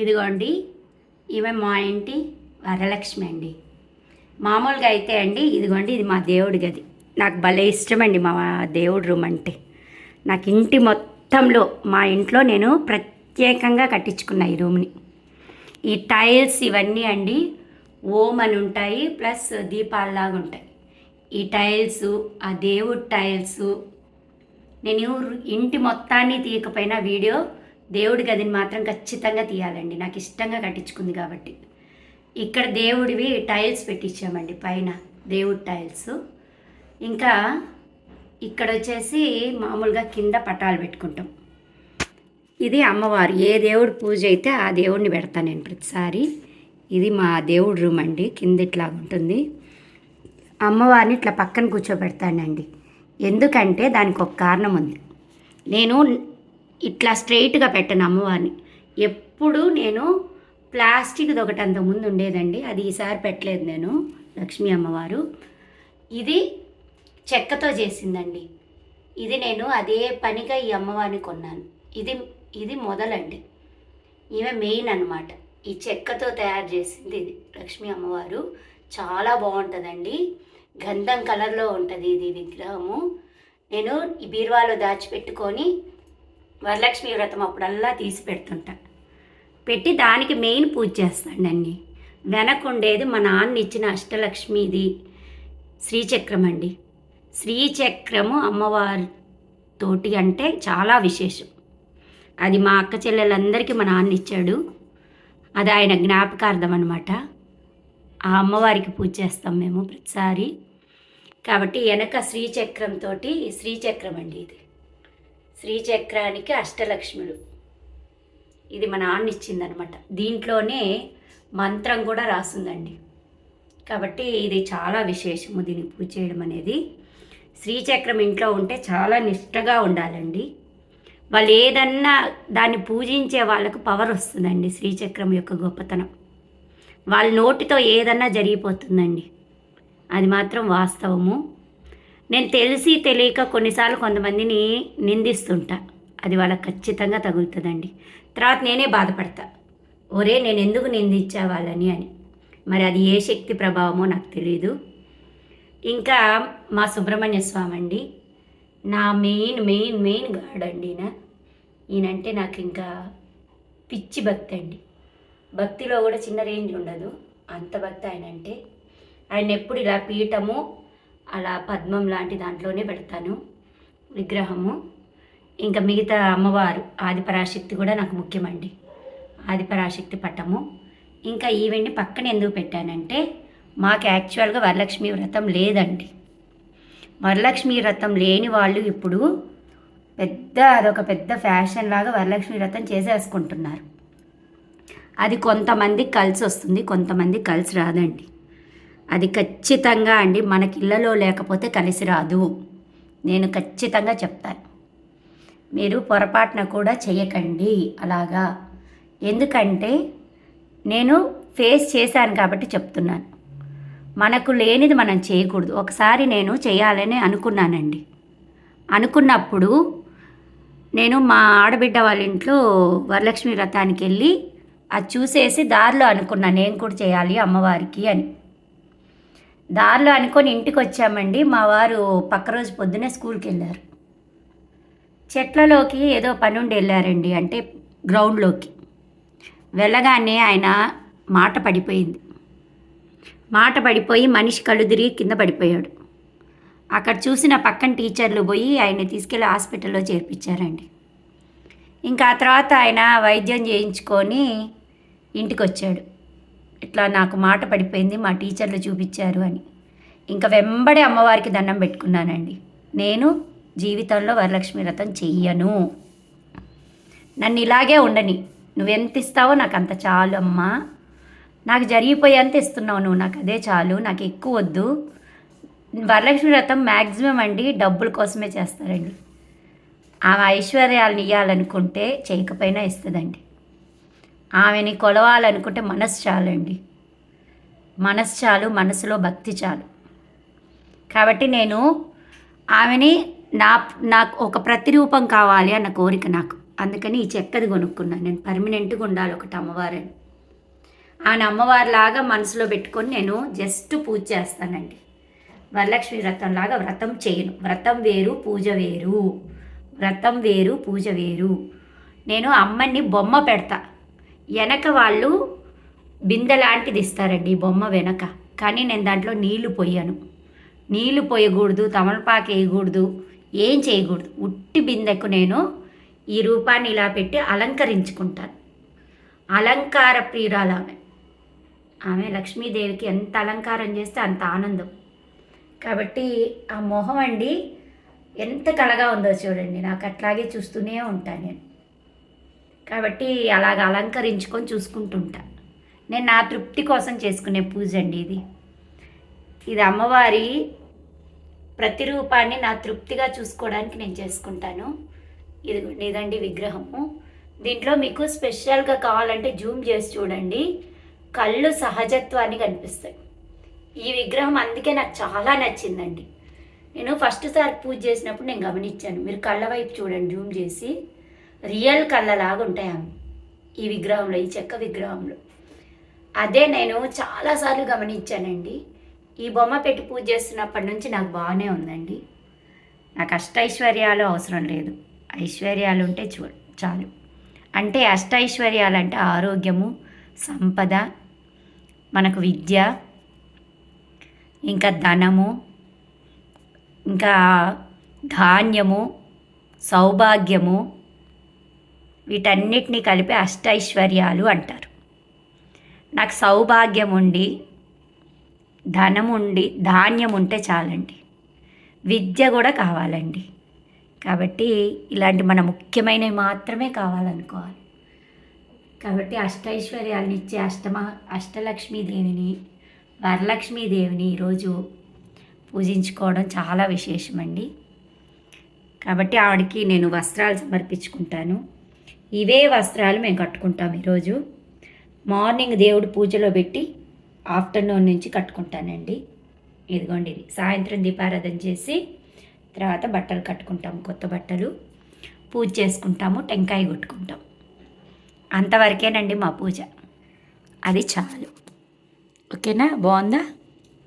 ఇదిగోండి ఈమె మా ఇంటి వరలక్ష్మి అండి. మామూలుగా అయితే అండి ఇదిగోండి ఇది మా దేవుడి గది. నాకు భలే ఇష్టమండి మా దేవుడి రూమ్ అంటే. నాకు ఇంటి మొత్తంలో మా ఇంట్లో నేను ప్రత్యేకంగా కట్టించుకున్న ఈ రూమ్ని. ఈ టైల్స్ ఇవన్నీ అండి ఓం అని ఉంటాయి ప్లస్ దీపాలలాగా ఉంటాయి. ఈ టైల్స్ ఆ దేవుడి టైల్స్ నేను ఇంటి మొత్తాన్ని తీయకపోయినా వీడియో దేవుడి గదిని మాత్రం ఖచ్చితంగా తీయాలండి. నాకు ఇష్టంగా కట్టించుకుంది కాబట్టి. ఇక్కడ దేవుడివి టైల్స్ పెట్టించామండి పైన దేవుడి టైల్స్. ఇంకా ఇక్కడ వచ్చేసి మామూలుగా కింద పటాలు పెట్టుకుంటాం. ఇది అమ్మవారు ఏ దేవుడి పూజ అయితే ఆ దేవుడిని పెడతాను నేను ప్రతిసారి. ఇది మా దేవుడి రూమ్ అండి కింద ఇట్లా ఉంటుంది. అమ్మవారిని ఇట్లా పక్కన కూర్చోబెడతానండి. ఎందుకంటే దానికి ఒక కారణం ఉంది. నేను ఇట్లా స్ట్రైట్గా పెట్టను అమ్మవారిని. ఎప్పుడు నేను ప్లాస్టిక్ది ఒకటి అంత ముందు ఉండేదండి. అది ఈసారి పెట్టలేదు నేను లక్ష్మీ అమ్మవారు. ఇది చెక్కతో చేసిందండి. ఇది నేను అదే పనిగా ఈ అమ్మవారిని కొన్నాను. ఇది ఇది మొదలండి. ఈమె మెయిన్ అన్నమాట. ఈ చెక్కతో తయారు చేసింది ఇది లక్ష్మీ అమ్మవారు. చాలా బాగుంటుందండి. గంధం కలర్లో ఉంటుంది ఇది విగ్రహము. నేను ఈ బీరువాలో దాచిపెట్టుకొని వరలక్ష్మి వ్రతం అప్పుడల్లా తీసి పెడుతుంటా. పెట్టి దానికి మెయిన్ పూజ చేస్తానండి వెనకుండేది మా నాన్న ఇచ్చిన అష్టలక్ష్మిది శ్రీచక్రం అండి. శ్రీచక్రము అమ్మవారితోటి అంటే చాలా విశేషం. అది మా అక్క చెల్లెలందరికీ మా నాన్న ఇచ్చాడు. అది ఆయన జ్ఞాపకార్థం అనమాట ఆ అమ్మవారికి పూజ చేస్తాం మేము ప్రతిసారి. కాబట్టి వెనక శ్రీచక్రంతో శ్రీచక్రం అండి ఇది. శ్రీచక్రానికి అష్టలక్ష్ములు. ఇది మా నాన్న ఇచ్చిందనమాట దీంట్లోనే మంత్రం కూడా రాసిందండి. కాబట్టి ఇది చాలా విశేషము దీన్ని పూజ చేయడం అనేది. శ్రీచక్రం ఇంట్లో ఉంటే చాలా నిష్టగా ఉండాలండి. వాళ్ళు ఏదన్నా దాన్ని పూజించే వాళ్ళకు పవర్ వస్తుందండి శ్రీచక్రం యొక్క గొప్పతనం. వాళ్ళ నోటితో ఏదన్నా జరిగిపోతుందండి. అది మాత్రం వాస్తవము. నేను తెలిసి తెలియక కొన్నిసార్లు కొంతమందిని నిందిస్తుంటా. అది వాళ్ళకి ఖచ్చితంగా తగులుతుందండి. తర్వాత నేనే బాధపడతా. ఒరే నేను ఎందుకు నిందించా వాళ్ళని అని. మరి అది ఏ శక్తి ప్రభావమో నాకు తెలియదు ఇంకా మా సుబ్రహ్మణ్య స్వామి అండి నా మెయిన్ మెయిన్ మెయిన్ గాడ్ అండి ఈయన. ఈయనంటే నాకు ఇంకా పిచ్చి భక్తి అండి. భక్తిలో కూడా చిన్న రేంజ్ ఉండదు. అంత భక్తి ఆయన అంటే ఆయన ఎప్పుడు ఇలా పీఠము అలా పద్మం లాంటి దాంట్లోనే పెడతాను విగ్రహము. ఇంకా మిగతా అమ్మవారు ఆదిపరాశక్తి కూడా నాకు ముఖ్యమండి. ఆదిపరాశక్తి పట్టము ఇంకా ఈవెంట్ని పక్కన ఎందుకు పెట్టానంటే మాకు యాక్చువల్గా వరలక్ష్మి వ్రతం లేదండి. వరలక్ష్మి వ్రతం లేని వాళ్ళు ఇప్పుడు పెద్ద అదొక పెద్ద ఫ్యాషన్ లాగా వరలక్ష్మి వ్రతం చేసేసుకుంటున్నారు. అది కొంతమందికి కలిసి వస్తుంది కొంతమంది కలిసి రాదండి. అది ఖచ్చితంగా అండి మనకి ఇళ్ళలో లేకపోతే కలిసి రాదు. నేను ఖచ్చితంగా చెప్తాను. మీరు పొరపాటున కూడా చేయకండి అలాగా. ఎందుకంటే నేను ఫేస్ చేశాను కాబట్టి చెప్తున్నాను. మనకు లేనిది మనం చేయకూడదు. ఒకసారి నేను చేయాలని అనుకున్నానండి. అనుకున్నప్పుడు నేను మా ఆడబిడ్డ వాళ్ళ ఇంట్లో వరలక్ష్మి వ్రతానికి వెళ్ళి అది చూసేసి దారిలో అనుకున్నాను నేను కూడా చేయాలి అమ్మవారికి అని. దారిలో అనుకొని ఇంటికి వచ్చామండి మా వారు పక్క రోజు పొద్దునే స్కూల్కి వెళ్ళారు చెట్లలోకి ఏదో పని ఉండి వెళ్ళారండి అంటే గ్రౌండ్లోకి. వెళ్ళగానే ఆయన మాట పడిపోయింది. మాట పడిపోయి మనిషి కళ్ళు తిరిగి కింద పడిపోయాడు. అక్కడ చూసిన పక్కన టీచర్లు పోయి ఆయన్ని తీసుకెళ్ళి హాస్పిటల్లో చేర్పించారండి. ఇంకా ఆ తర్వాత ఆయన వైద్యం చేయించుకొని ఇంటికి వచ్చాడు ఇట్లా నాకు మాట పడిపోయింది మా టీచర్లు చూపించారు అని. ఇంకా వెంబడే అమ్మవారికి దండం పెట్టుకున్నానండి. నేను జీవితంలో వరలక్ష్మి వ్రతం చెయ్యను. నన్ను ఇలాగే ఉండని. నువ్వెంత ఇస్తావో నాకు అంత చాలు అమ్మా. నాకు జరిగిపోయేంత ఇస్తున్నావు నువ్వు. నాకు అదే చాలు. నాకు ఎక్కువ వద్దు. వరలక్ష్మి వ్రతం మ్యాక్సిమం అండి డబ్బుల కోసమే చేస్తారండి. ఆమె ఐశ్వర్యాలను ఇవ్వాలనుకుంటే చేయకపోయినా ఇస్తుందండి. ఆమెని కొలవాలనుకుంటే మనసు చాలండి. మనసు చాలు మనసులో భక్తి చాలు. కాబట్టి నేను ఆమెని నా నాకు ఒక ప్రతిరూపం కావాలి అన్న కోరిక నాకు. అందుకని ఈ చెక్కది కొనుక్కున్నాను నేను పర్మనెంట్గా ఉండాలి ఒకటి అమ్మవారని. ఆయన అమ్మవారిలాగా మనసులో పెట్టుకొని నేను జస్ట్ పూజ చేస్తానండి. వరలక్ష్మి వ్రతంలాగా వ్రతం చేయను. వ్రతం వేరు పూజ వేరు. వ్రతం వేరు పూజ వేరు. నేను అమ్మని బొమ్మ పెడతా. వెనక వాళ్ళు బిందె లాంటిది ఇస్తారండి బొమ్మ వెనక. కానీ నేను దాంట్లో నీళ్ళు పోయాను. నీళ్ళు పోయకూడదు తమలపాకు వేయకూడదు ఏం చేయకూడదు. ఉట్టి బిందెకు నేను ఈ రూపాన్ని ఇలా పెట్టి అలంకరించుకుంటాను. అలంకార ప్రియురాలు ఆమె. ఆమె లక్ష్మీదేవికి ఎంత అలంకారం చేస్తే అంత ఆనందం. కాబట్టి ఆ మొహం అండి ఎంత కళగా ఉందో చూడండి. నాకు అట్లాగే చూస్తూనే ఉంటాను నేను. కాబట్టి అలాగ అలంకరించుకొని చూసుకుంటుంటా. నేను నా తృప్తి కోసం చేసుకునే పూజ అండి ఇది. ఇది అమ్మవారి ప్రతిరూపాన్ని నా తృప్తిగా చూసుకోవడానికి నేను చేసుకుంటాను. ఇది ఇదండి విగ్రహము. దీంట్లో మీకు స్పెషల్గా కావాలంటే జూమ్ చేసి చూడండి. కళ్ళు సహజత్వాన్ని కనిపిస్తాయి. ఈ విగ్రహం అందుకే నాకు చాలా నచ్చిందండి. నేను ఫస్ట్ సారి పూజ చేసినప్పుడు నేను గమనించాను. మీరు కళ్ళ వైపు చూడండి జూమ్ చేసి. రియల్ కళ్ళలాగా ఉంటాయి ఆమె ఈ విగ్రహంలో ఈ చెక్క విగ్రహంలో. అదే నేను చాలాసార్లు గమనించానండి. ఈ బొమ్మ పెట్టి పూజ చేస్తున్నప్పటి నుంచి నాకు బాగానే ఉందండి. నాకు అష్టైశ్వర్యాలు అవసరం లేదు. ఐశ్వర్యాలు ఉంటే చూ చాలు. అంటే అష్టైశ్వర్యాలు అంటే ఆరోగ్యము సంపద మనకు విద్య ఇంకా ధనము ఇంకా ధాన్యము సౌభాగ్యము వీటన్నిటిని కలిపి అష్టైశ్వర్యాలు అంటారు. నాకు సౌభాగ్యం ఉండి ధనం ఉండి ధాన్యం ఉంటే చాలండి. విద్య కూడా కావాలండి. కాబట్టి ఇలాంటి మన ముఖ్యమైనవి మాత్రమే కావాలనుకోవాలి. కాబట్టి అష్టైశ్వర్యాలను ఇచ్చే అష్టమ అష్టలక్ష్మీదేవిని వరలక్ష్మీదేవిని ఈరోజు పూజించుకోవడం చాలా విశేషమండి. కాబట్టి ఆవిడకి నేను వస్త్రాలు సమర్పించుకుంటాను. ఇవే వస్త్రాలు మేము కట్టుకుంటాం ఈరోజు. మార్నింగ్ దేవుడు పూజలో పెట్టి ఆఫ్టర్నూన్ నుంచి కట్టుకుంటానండి. ఇదిగోండి ఇది. సాయంత్రం దీపారాధన చేసి తర్వాత బట్టలు కట్టుకుంటాం కొత్త బట్టలు. పూజ చేసుకుంటాము టెంకాయ కొట్టుకుంటాం. అంతవరకేనండి మా పూజ. అది చాలు. ఓకేనా? బాగుందా?